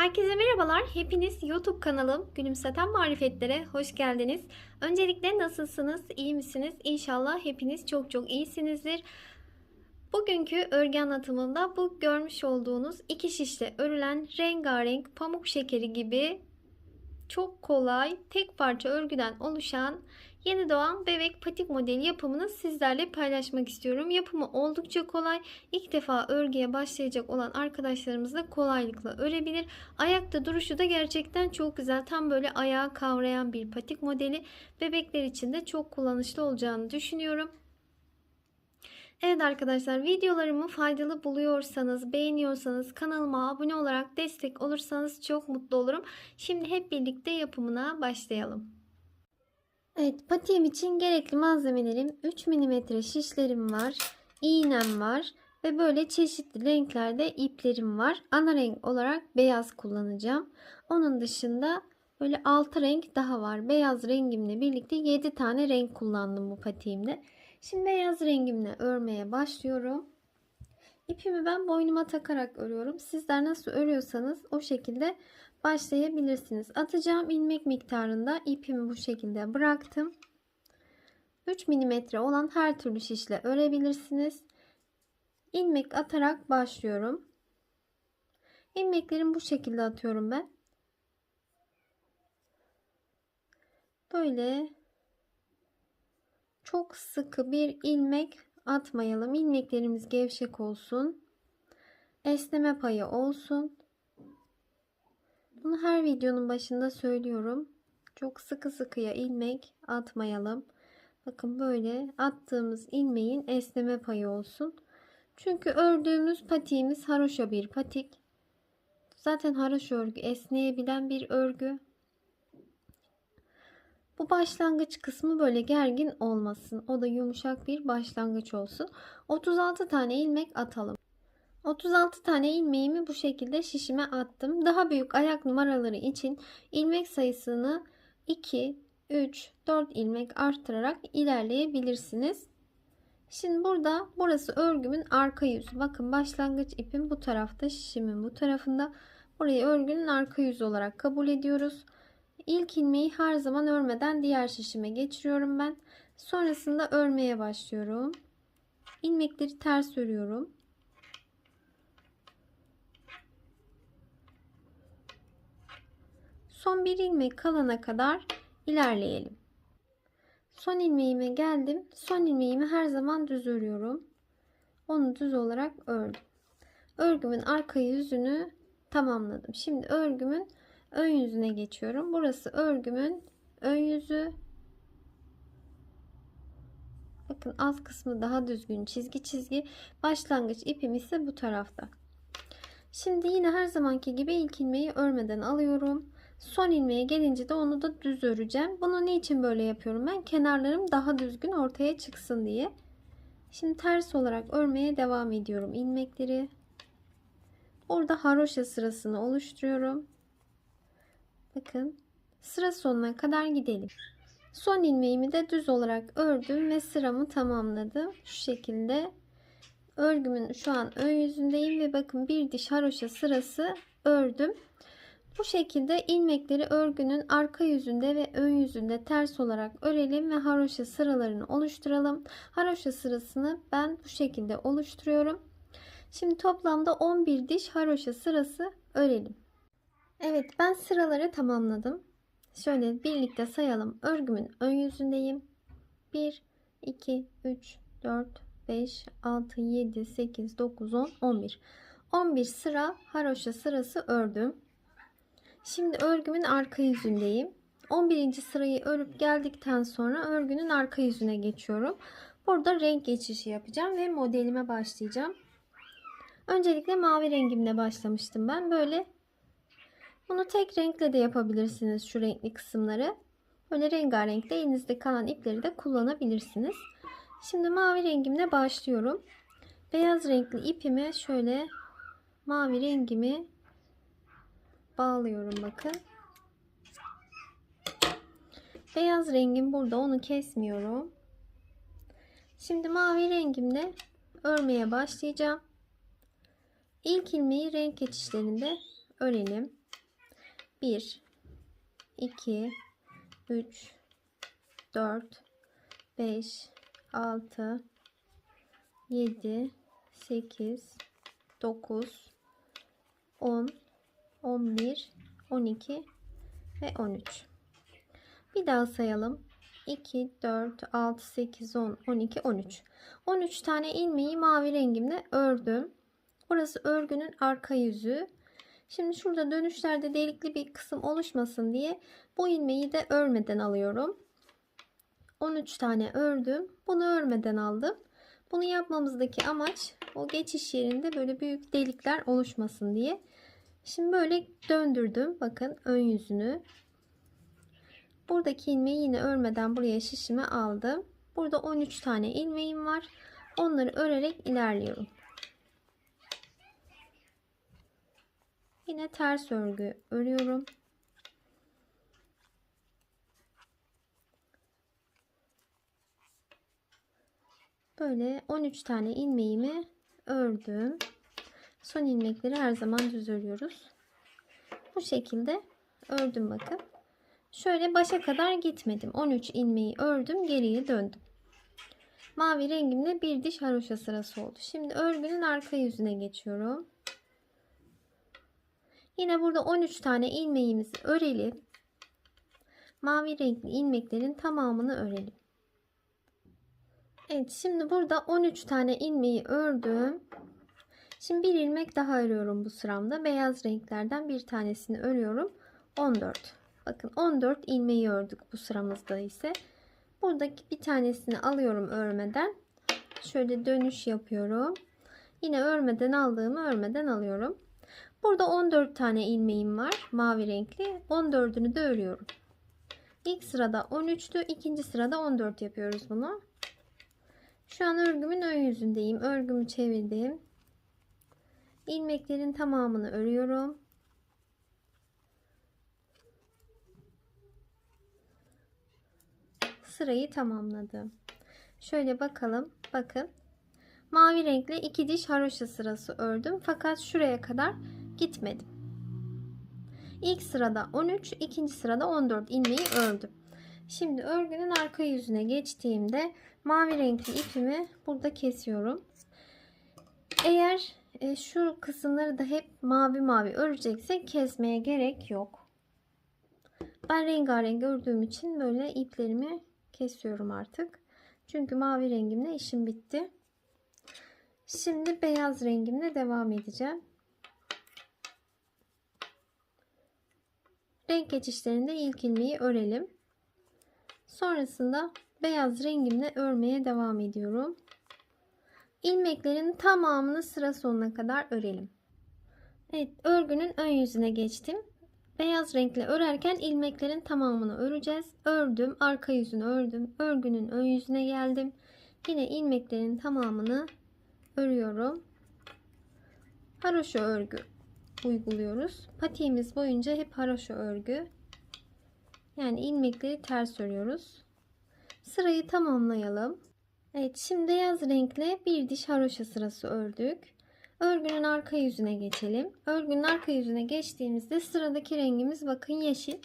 Herkese merhabalar. Hepiniz YouTube kanalım Gülümseten Marifetlere hoş geldiniz. Öncelikle nasılsınız? İyi misiniz? İnşallah hepiniz çok çok iyisinizdir. Bugünkü örgü anlatımında bu görmüş olduğunuz iki şişle örülen rengarenk pamuk şekeri gibi çok kolay tek parça örgüden oluşan yeni doğan bebek patik modeli yapımını sizlerle paylaşmak istiyorum. Yapımı oldukça kolay. İlk defa örgüye başlayacak olan arkadaşlarımız da kolaylıkla örebilir. Ayakta duruşu da gerçekten çok güzel. Tam böyle ayağı kavrayan bir patik modeli. Bebekler için de çok kullanışlı olacağını düşünüyorum. Evet arkadaşlar videolarımı faydalı buluyorsanız, beğeniyorsanız kanalıma abone olarak destek olursanız çok mutlu olurum. Şimdi hep birlikte yapımına başlayalım. Evet patiğim için gerekli malzemelerim 3 mm şişlerim var, iğnem var ve böyle çeşitli renklerde iplerim var. Ana renk olarak beyaz kullanacağım. Onun dışında böyle 6 renk daha var. Beyaz rengimle birlikte 7 tane renk kullandım bu patiğimde. Şimdi beyaz rengimle örmeye başlıyorum. İpimi ben boynuma takarak örüyorum. Sizler nasıl örüyorsanız o şekilde başlayabilirsiniz. Atacağım ilmek miktarında ipimi bu şekilde bıraktım. 3 mm olan her türlü şişle örebilirsiniz. İlmek atarak başlıyorum. İlmeklerimi bu şekilde atıyorum ben. Böyle çok sıkı bir ilmek atmayalım. İlmeklerimiz gevşek olsun. Esneme payı olsun. Bunu her videonun başında söylüyorum. Çok sıkı sıkıya ilmek atmayalım. Bakın böyle attığımız ilmeğin esneme payı olsun. Çünkü ördüğümüz patiğimiz haroşa bir patik. Zaten haroşa örgü esneyebilen bir örgü. Bu başlangıç kısmı böyle gergin olmasın. O da yumuşak bir başlangıç olsun. 36 tane ilmek atalım. 36 tane ilmeğimi bu şekilde şişime attım. Daha büyük ayak numaraları için ilmek sayısını 2, 3, 4 ilmek arttırarak ilerleyebilirsiniz. Şimdi burada burası örgümün arka yüzü. Bakın başlangıç ipim bu tarafta, şişimin bu tarafında. Burayı örgünün arka yüzü olarak kabul ediyoruz. İlk ilmeği her zaman örmeden diğer şişime geçiriyorum ben. Sonrasında örmeye başlıyorum. İlmekleri ters örüyorum. Son bir ilmek kalana kadar ilerleyelim. Son ilmeğime geldim. Son ilmeğimi her zaman düz örüyorum. Onu düz olarak ördüm. Örgümün arka yüzünü tamamladım. Şimdi örgümün ön yüzüne geçiyorum. Burası örgümün ön yüzü. Bakın alt kısmı daha düzgün çizgi çizgi. Başlangıç ipim ise bu tarafta. Şimdi yine her zamanki gibi ilk ilmeği örmeden alıyorum. Son ilmeğe gelince de onu da düz öreceğim. Bunu niçin böyle yapıyorum ben? Kenarlarım daha düzgün ortaya çıksın diye. Şimdi ters olarak örmeye devam ediyorum ilmekleri. Burada haroşa sırasını oluşturuyorum. Bakın sıra sonuna kadar gidelim. Son ilmeğimi de düz olarak ördüm ve sıramı tamamladım. Şu şekilde örgümün şu an ön yüzündeyim ve bakın bir diş haroşa sırası ördüm. Bu şekilde ilmekleri örgünün arka yüzünde ve ön yüzünde ters olarak örelim ve haroşa sıralarını oluşturalım. Haroşa sırasını ben bu şekilde oluşturuyorum. Şimdi toplamda 11 diş haroşa sırası örelim. Evet ben sıraları tamamladım. Şöyle birlikte sayalım. Örgümün ön yüzündeyim. 1, 2, 3, 4, 5, 6, 7, 8, 9, 10, 11. 11 sıra haroşa sırası ördüm. Şimdi örgümün arka yüzündeyim. 11. sırayı örüp geldikten sonra örgünün arka yüzüne geçiyorum. Burada renk geçişi yapacağım ve modelime başlayacağım. Öncelikle mavi rengimle başlamıştım ben. Böyle bunu tek renkle de yapabilirsiniz şu renkli kısımları. Böyle rengarenkle elinizde kalan ipleri de kullanabilirsiniz. Şimdi mavi rengimle başlıyorum. Beyaz renkli ipimi şöyle mavi rengimi bağlıyorum bakın. Beyaz rengim burada onu kesmiyorum. Şimdi mavi rengimle örmeye başlayacağım. İlk ilmeği renk geçişlerinde örelim. 1 2 3 4 5 6 7 8 9 10 11 12 ve 13 bir daha sayalım 2 4 6 8 10 12 13 13 tane ilmeği mavi rengimle ördüm burası örgünün arka yüzü Şimdi şurada dönüşlerde delikli bir kısım oluşmasın diye bu ilmeği de örmeden alıyorum. 13 tane ördüm. Bunu örmeden aldım. Bunu yapmamızdaki amaç o geçiş yerinde böyle büyük delikler oluşmasın diye. Şimdi böyle döndürdüm. Bakın ön yüzünü. Buradaki ilmeği yine örmeden buraya şişime aldım. Burada 13 tane ilmeğim var. Onları örerek ilerliyorum. Yine ters örgü örüyorum. Böyle 13 tane ilmeğimi ördüm. Son ilmekleri her zaman düz örüyoruz. Bu şekilde ördüm bakın. Şöyle başa kadar gitmedim. 13 ilmeği ördüm, geriye döndüm. Mavi rengimle bir diş haroşa sırası oldu. Şimdi örgünün arka yüzüne geçiyorum. Yine burada 13 tane ilmeğimizi örelim. Mavi renkli ilmeklerin tamamını örelim. Evet şimdi burada 13 tane ilmeği ördüm. Şimdi bir ilmek daha örüyorum bu sıramda. Beyaz renklerden bir tanesini örüyorum. 14. Bakın 14 ilmeği ördük bu sıramızda ise. Buradaki bir tanesini alıyorum örmeden. Şöyle dönüş yapıyorum. Yine örmeden aldığımı örmeden alıyorum. Burada 14 tane ilmeğim var. Mavi renkli. 14'ünü de örüyorum. İlk sırada 13'tü. ikinci sırada 14 yapıyoruz bunu. Şu an örgümün ön yüzündeyim. Örgümü çevirdim. İlmeklerin tamamını örüyorum. Sırayı tamamladım. Şöyle bakalım. Bakın. Mavi renkli iki diş haroşa sırası ördüm. Fakat şuraya kadar gitmedim. İlk sırada 13, ikinci sırada 14 ilmeği ördüm. Şimdi örgünün arka yüzüne geçtiğimde mavi renkli ipimi burada kesiyorum. Eğer e, şu kısımları da hep mavi mavi öreceksek kesmeye gerek yok. Ben rengarenk ördüğüm için böyle iplerimi kesiyorum artık. Çünkü mavi rengimle işim bitti. Şimdi beyaz rengimle devam edeceğim. Renk geçişlerinde ilk ilmeği örelim. Sonrasında beyaz rengimle örmeye devam ediyorum. İlmeklerin tamamını sıra sonuna kadar örelim. Evet, örgünün ön yüzüne geçtim. Beyaz renkle örerken ilmeklerin tamamını öreceğiz. Ördüm, arka yüzünü ördüm. Örgünün ön yüzüne geldim. Yine ilmeklerin tamamını örüyorum. Haroşa örgü uyguluyoruz. Patiğimiz boyunca hep haroşa örgü. Yani ilmekleri ters örüyoruz. Sırayı tamamlayalım. Evet şimdi beyaz renkle bir diş haroşa sırası ördük. Örgünün arka yüzüne geçelim. Örgünün arka yüzüne geçtiğimizde sıradaki rengimiz bakın yeşil.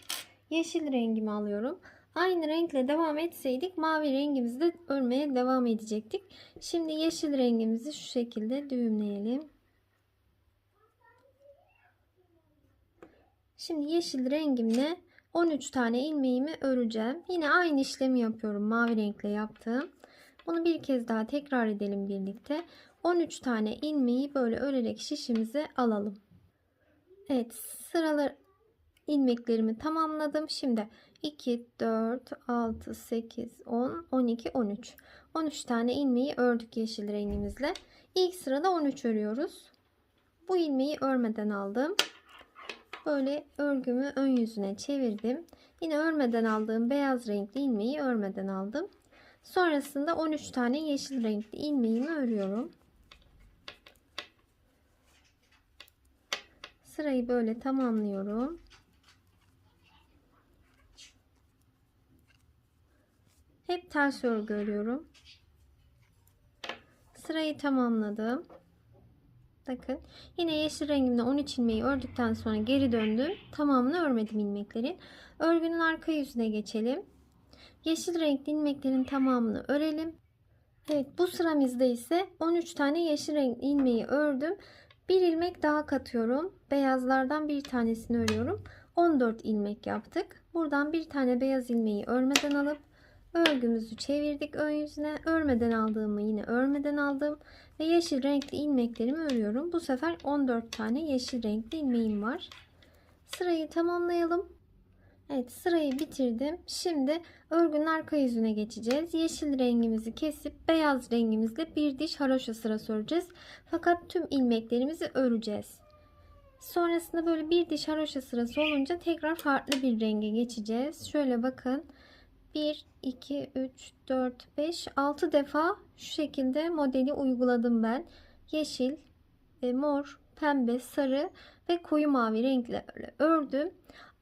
Yeşil rengimi alıyorum. Aynı renkle devam etseydik mavi rengimizi de örmeye devam edecektik. Şimdi yeşil rengimizi şu şekilde düğümleyelim. Şimdi yeşil rengimle 13 tane ilmeğimi öreceğim. Yine aynı işlemi yapıyorum mavi renkle yaptığım. Bunu bir kez daha tekrar edelim birlikte. 13 tane ilmeği böyle örerek şişimize alalım. Evet sıralar ilmeklerimi tamamladım. Şimdi 2, 4, 6, 8, 10, 12, 13. 13 tane ilmeği ördük yeşil rengimizle. İlk sırada 13 örüyoruz. Bu ilmeği örmeden aldım. Böyle örgümü ön yüzüne çevirdim. Yine örmeden aldığım beyaz renkli ilmeği örmeden aldım. Sonrasında 13 tane yeşil renkli ilmeğimi örüyorum. Sırayı böyle tamamlıyorum. Hep ters örgü örüyorum. Sırayı tamamladım. Bakın yine yeşil rengimle 13 ilmeği ördükten sonra geri döndüm. Tamamını örmedim ilmeklerin. Örgünün arka yüzüne geçelim. Yeşil renkli ilmeklerin tamamını örelim. Evet bu sıramızda ise 13 tane yeşil renk ilmeği ördüm. Bir ilmek daha katıyorum. Beyazlardan bir tanesini örüyorum. 14 ilmek yaptık. Buradan bir tane beyaz ilmeği örmeden alıp örgümüzü çevirdik ön yüzüne. Örmeden aldığımı yine örmeden aldım ve yeşil renkli ilmeklerimi örüyorum. Bu sefer 14 tane yeşil renkli ilmeğim var. Sırayı tamamlayalım. Evet sırayı bitirdim. Şimdi örgünün arka yüzüne geçeceğiz. Yeşil rengimizi kesip beyaz rengimizle bir diş haroşa sırası öreceğiz. Fakat tüm ilmeklerimizi öreceğiz. Sonrasında böyle bir diş haroşa sırası olunca tekrar farklı bir renge geçeceğiz. Şöyle bakın. 1, 2, 3, 4, 5, 6 defa şu şekilde modeli uyguladım ben. Yeşil, e, mor, pembe, sarı ve koyu mavi renklerle ördüm.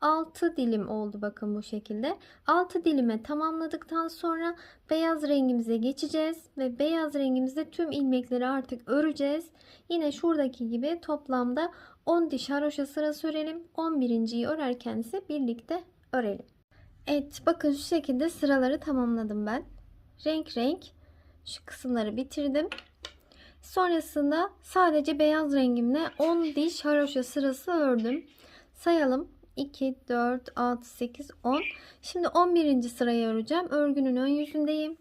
6 dilim oldu bakın bu şekilde. 6 dilime tamamladıktan sonra beyaz rengimize geçeceğiz ve beyaz rengimizde tüm ilmekleri artık öreceğiz. Yine şuradaki gibi toplamda 10 diş haroşa sırası örelim. 11.yi örerken ise birlikte örelim. Evet bakın şu şekilde sıraları tamamladım ben. Renk renk şu kısımları bitirdim. Sonrasında sadece beyaz rengimle 10 diş haroşa sırası ördüm. Sayalım. 2, 4, 6, 8, 10. Şimdi 11. sırayı öreceğim. Örgünün ön yüzündeyim.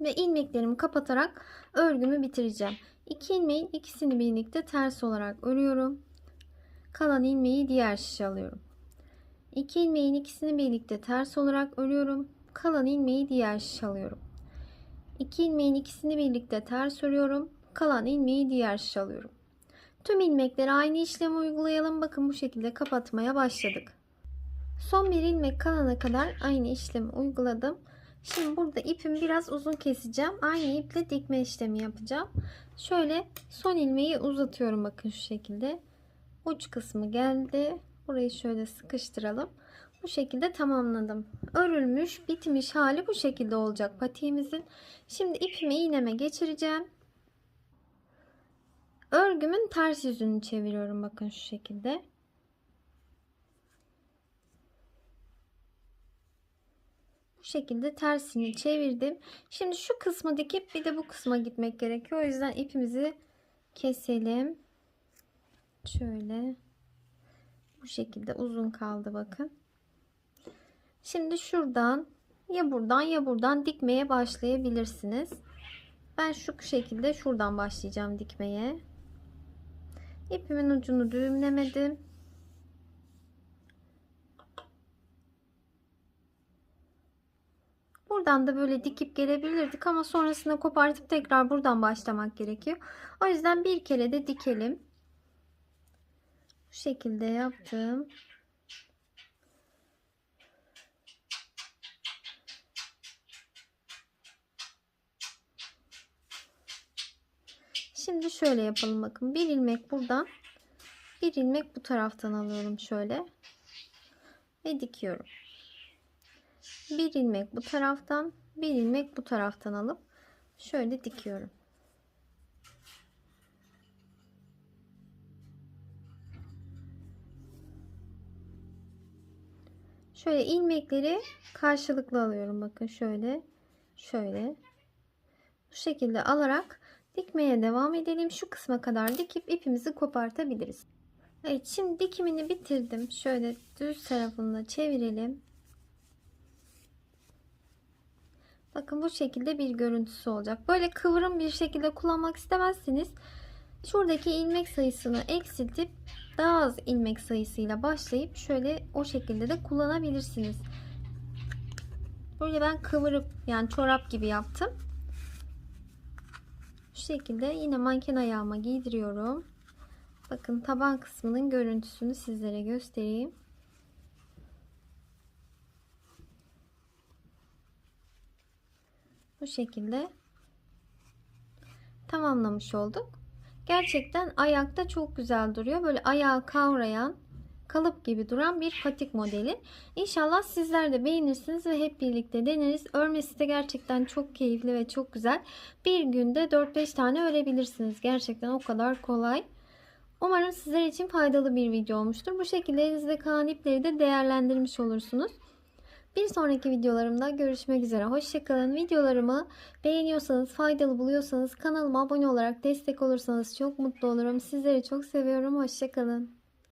Ve ilmeklerimi kapatarak örgümü bitireceğim. 2 ilmeğin ikisini birlikte ters olarak örüyorum. Kalan ilmeği diğer şişe alıyorum. 2 ilmeğin ikisini birlikte ters olarak örüyorum. Kalan ilmeği diğer şişe alıyorum. 2 ilmeğin ikisini birlikte ters örüyorum. Kalan ilmeği diğer şişe alıyorum. Tüm ilmekleri aynı işlemi uygulayalım. Bakın bu şekilde kapatmaya başladık. Son bir ilmek kalana kadar aynı işlemi uyguladım. Şimdi burada ipimi biraz uzun keseceğim. Aynı iple dikme işlemi yapacağım. Şöyle son ilmeği uzatıyorum bakın şu şekilde. Uç kısmı geldi. Burayı şöyle sıkıştıralım. Bu şekilde tamamladım. Örülmüş, bitmiş hali bu şekilde olacak patiğimizin. Şimdi ipimi iğneme geçireceğim. Örgümün ters yüzünü çeviriyorum bakın şu şekilde. Bu şekilde tersini çevirdim. Şimdi şu kısmı dikip bir de bu kısma gitmek gerekiyor. O yüzden ipimizi keselim. Şöyle. Bu şekilde uzun kaldı bakın. Şimdi şuradan ya buradan ya buradan dikmeye başlayabilirsiniz. Ben şu şekilde şuradan başlayacağım dikmeye. İpimin ucunu düğümlemedim. Buradan da böyle dikip gelebilirdik ama sonrasında kopartıp tekrar buradan başlamak gerekiyor. O yüzden bir kere de dikelim. Bu şekilde yaptım. Şimdi şöyle yapalım bakın. Bir ilmek buradan. Bir ilmek bu taraftan alıyorum şöyle. Ve dikiyorum. Bir ilmek bu taraftan. Bir ilmek bu taraftan alıp şöyle dikiyorum. Şöyle ilmekleri karşılıklı alıyorum. Bakın şöyle. Şöyle. Bu şekilde alarak dikmeye devam edelim. Şu kısma kadar dikip ipimizi kopartabiliriz. Evet şimdi dikimini bitirdim. Şöyle düz tarafını çevirelim. Bakın bu şekilde bir görüntüsü olacak. Böyle kıvrım bir şekilde kullanmak istemezseniz şuradaki ilmek sayısını eksiltip daha az ilmek sayısıyla başlayıp şöyle o şekilde de kullanabilirsiniz. Böyle ben kıvırıp yani çorap gibi yaptım. Şu şekilde yine manken ayağıma giydiriyorum. Bakın taban kısmının görüntüsünü sizlere göstereyim. Bu şekilde tamamlamış olduk. Gerçekten ayakta çok güzel duruyor. Böyle ayağı kavrayan, kalıp gibi duran bir patik modeli. İnşallah sizler de beğenirsiniz ve hep birlikte deneriz. Örmesi de gerçekten çok keyifli ve çok güzel. Bir günde 4-5 tane örebilirsiniz. Gerçekten o kadar kolay. Umarım sizler için faydalı bir video olmuştur. Bu şekilde elinizde kalan ipleri de değerlendirmiş olursunuz. Bir sonraki videolarımda görüşmek üzere. Hoşçakalın. Videolarımı beğeniyorsanız, faydalı buluyorsanız kanalıma abone olarak destek olursanız çok mutlu olurum. Sizleri çok seviyorum. Hoşçakalın.